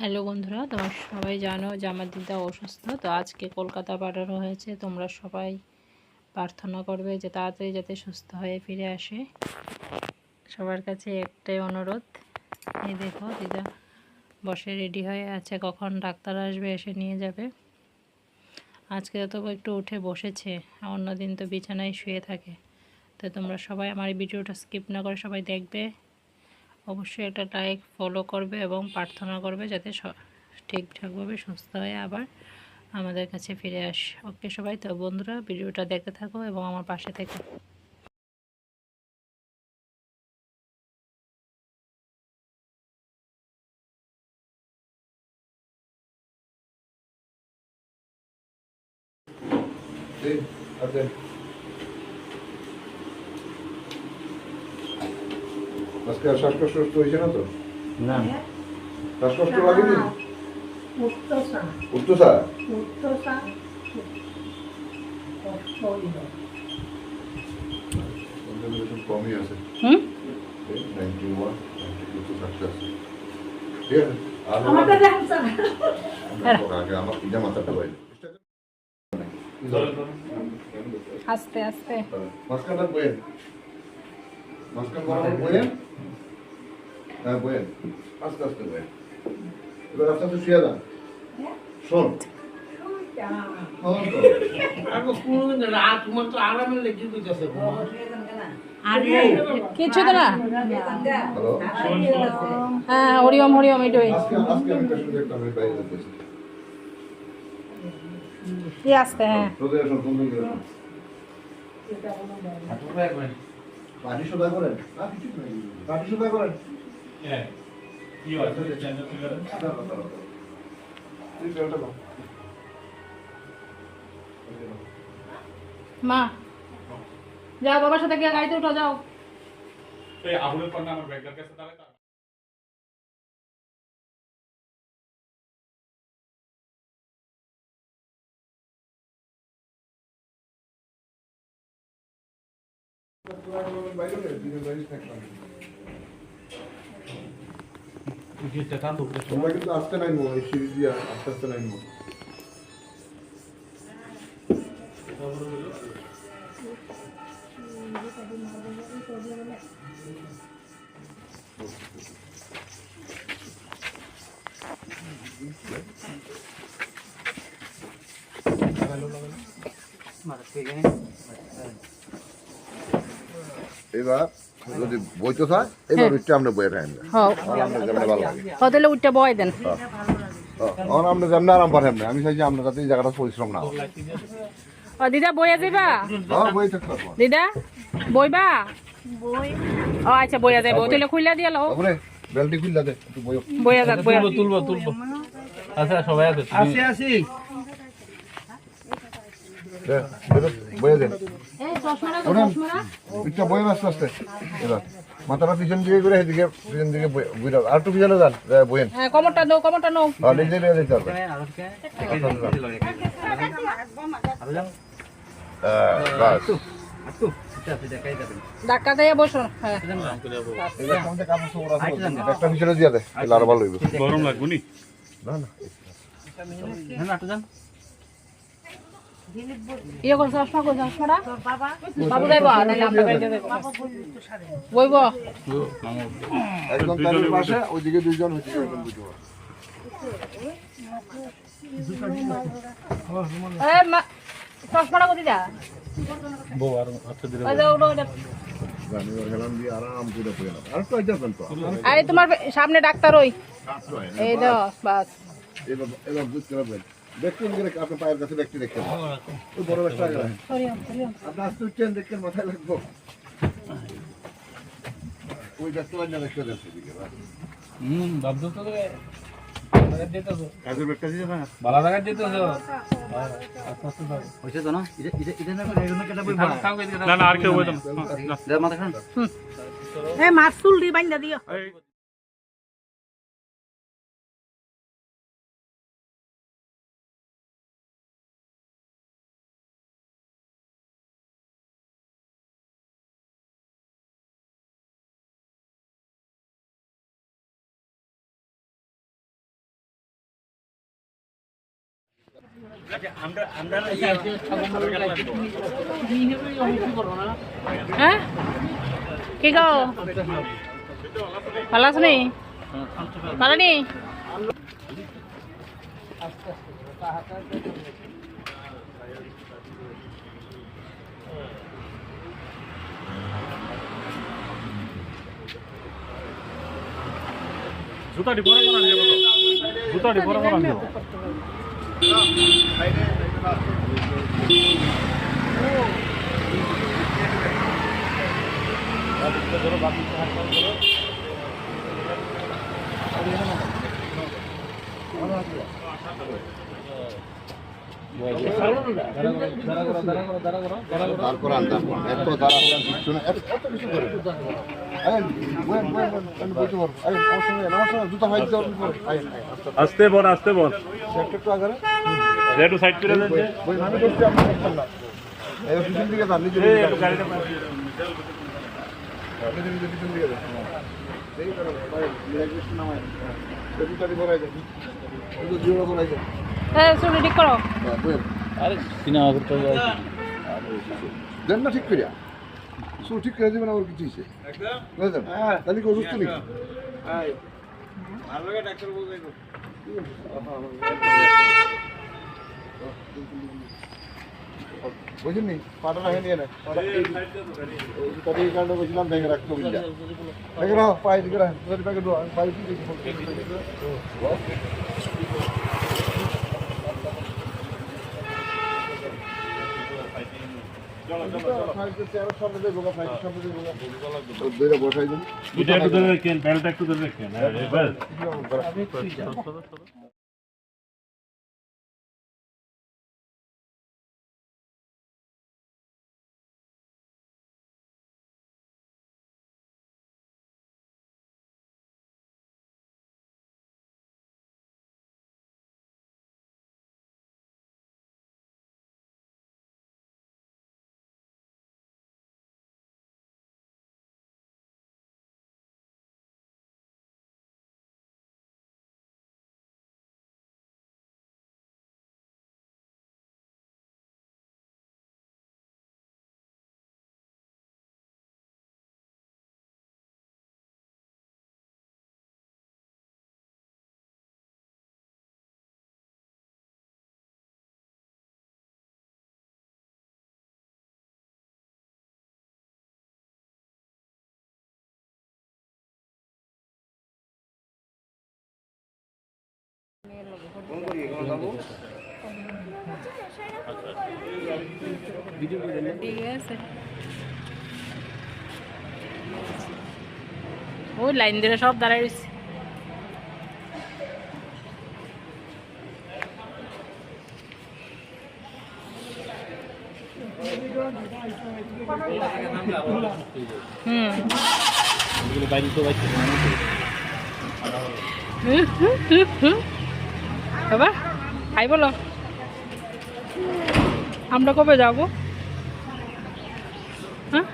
Hello বন্ধুরা, তোমরা সবাই জানো যে আমার দিদা অসুস্থ, তো আজকে কলকাতা পাঠানো হয়েছে। তোমরা সবাই প্রার্থনা করবে যে তাড়াতাড়ি যাতে সুস্থ হয়ে ফিরে আসে। সবার কাছে একটাই অনুরোধ, এই দেখো দিদা বসে রেডি হয়ে আছে, কখন ডাক্তার আসবে এসে নিয়ে যাবে। আজকে তো একটু উঠে বসেছে, অন্যদিন তো বিছানায় শুয়ে থাকে। তো তোমরা সবাই আমার ভিডিওটা স্কিপ না করে সবাই দেখবে। অবশ্যই একটা লাইক ফলো করবে এবং প্রার্থনা করবে যাতে ঠিকঠাকভাবে সুস্থ হয়ে আবার আমাদের কাছে ফিরে আসে ওকে সবাই, তো বন্ধুরা ভিডিওটা দেখতে থাকো এবং আমার পাশে থেকো hace. আজকে আর শ্বাসকষ্ট হয়েছে না তো? না। শ্বাসকষ্ট লাগেনি? কমই আছে। হুম? নাইনটি ওয়ান নাইনটি টু তো ঠিক আস্তে আস্তে। মাঝখানটা বইয়েন মাঝখান বরাবর বইয়েন হ্যাঁ বইয়েন আস্তে আস্তে বইয়েন এবার আস্তে আস্তে শুয়ে যান শোন শোন তো। আগে কোন রাত তোমার তো আরামে লেগে দিতেছে কিছু তো না হ্যালো হ্যাঁ হরিওম হরিওম এটাই আজকে আজকে আমি একটা সুযোগ একটা আমি বাইরে যেতেছি কি আসতে হ্যাঁ সোজা পাটি সোজা করেন। পাটি সোজা করেন দাঁড়াও। এই তেলটা দাও। মা যাও বাবার সাথে গিয়ে গাড়িতে উঠো যাও। আবুলের পর না আমার ব্যাগটার কাছে তাহলে তোমরা কিন্তু আস্তে নাইমো এই সিঁড়ি দিয়ে আস্তে আস্তে নাইমো এবার যদি বইতে চায় এবার উঠতে আমরা বইয়ে রাখেন আমরা ভালো লাগে। কতলে উঠতে বয় দেন। এখন আমরা যেমন আরাম না আমি চাইছি আমরা যাতে এই জায়গাটা পরিশ্রম না হয়। ও দিদা বইয়া হ্যাঁ বই পারব দিদা বইবা ও আচ্ছা বইয়া যাইব তাহলে খুইলা দিয়ে লও। বেলটি খুললা দে একটু বই বইয়া যাক বইয়া তুলবো তুলবো আচ্ছা সবাই আছে আসি আসি। দেন পিঠটা বই আস্তে আস্তে। এবার মাথাটা পিছন দিকে এদিকে পিছন দিকে বই দাও আর একটু পিছনে যান যা, বইয়েন হ্যাঁ কমরটা নাও কমরটা নাও। আর নিজে নিয়ে যেতে পারবে ধাক্কা দিয়ে বসো হ্যাঁ। একটা পিছনে দিয়ে দে তাহলে আরও ভালো হইবে। গরম লাগবো নি? না না। ইয়ে করো চশমা করো চশমাটা বাবু যাইব নাহলে আমরা বাড়িতে যাইব। বইব। একজন তার পাশে ওইদিকে দুইজন ওইদিকে একজন বুঝতে পারবে এই মা চশমাটা কোথায় যা বউ আর দিলে ওই যে ওটা ওটা। গানি গেলাম দিয়ে আরাম করে বইয়ে না আর তো যাবেন তো আরে তোমার সামনে ডাক্তার ওই। এই তো বাস। এবার এবার বুঝতে পারবেন। দেখতে গেলে আপনার পায়ের কাছে দেখতে দেখতে ওই বড় একটা আগে রাখেন। আপনি আসতে উঠছেন দেখছেন মাথায় লাগবো। ওই পারেন না দেখতে হুম তো কাজের ব্যাগটা দিয়ে না ভালো জায়গায় দিতে তো না? না আর কেউ বলতো না। মাছ চুল দিয়ে দিও। হ্যাঁ? কি গো ভালো আছো নি? ভালো নি? জুতাটি পরে পরে আনবে জুতাটি পরে পরে আনবে তারপর আনতাম এত দাঁড়া বল আস্তে বল একটু সাইড করে দেন হ্যাঁ শুনে ঠিক করো। হ্যাঁ আরে সিনেমা করতে দেন না ঠিক করিয়া। শুধু ঠিক করে দেবেন আমার কিছু হয়েছে। বুঝলেন তাহলে কি অসুস্থ নাকি? বুঝলেন নি পাটা রাখে নিয়ে না। কারণে বলছিলাম ব্যাগে রাখতে ব্যাগে রাখো পায়ে দিকে আমি পায়ে দিকে বসাই একটু ধরে রেখেন বেলটা একটু ধরে রাখেন ওই লাইন ধরে সব দাঁড়ায় রয়েছে হুম হুম, হুম, হুম। বাবা হাই বলো। আমরা কবে যাব? হ্যাঁ?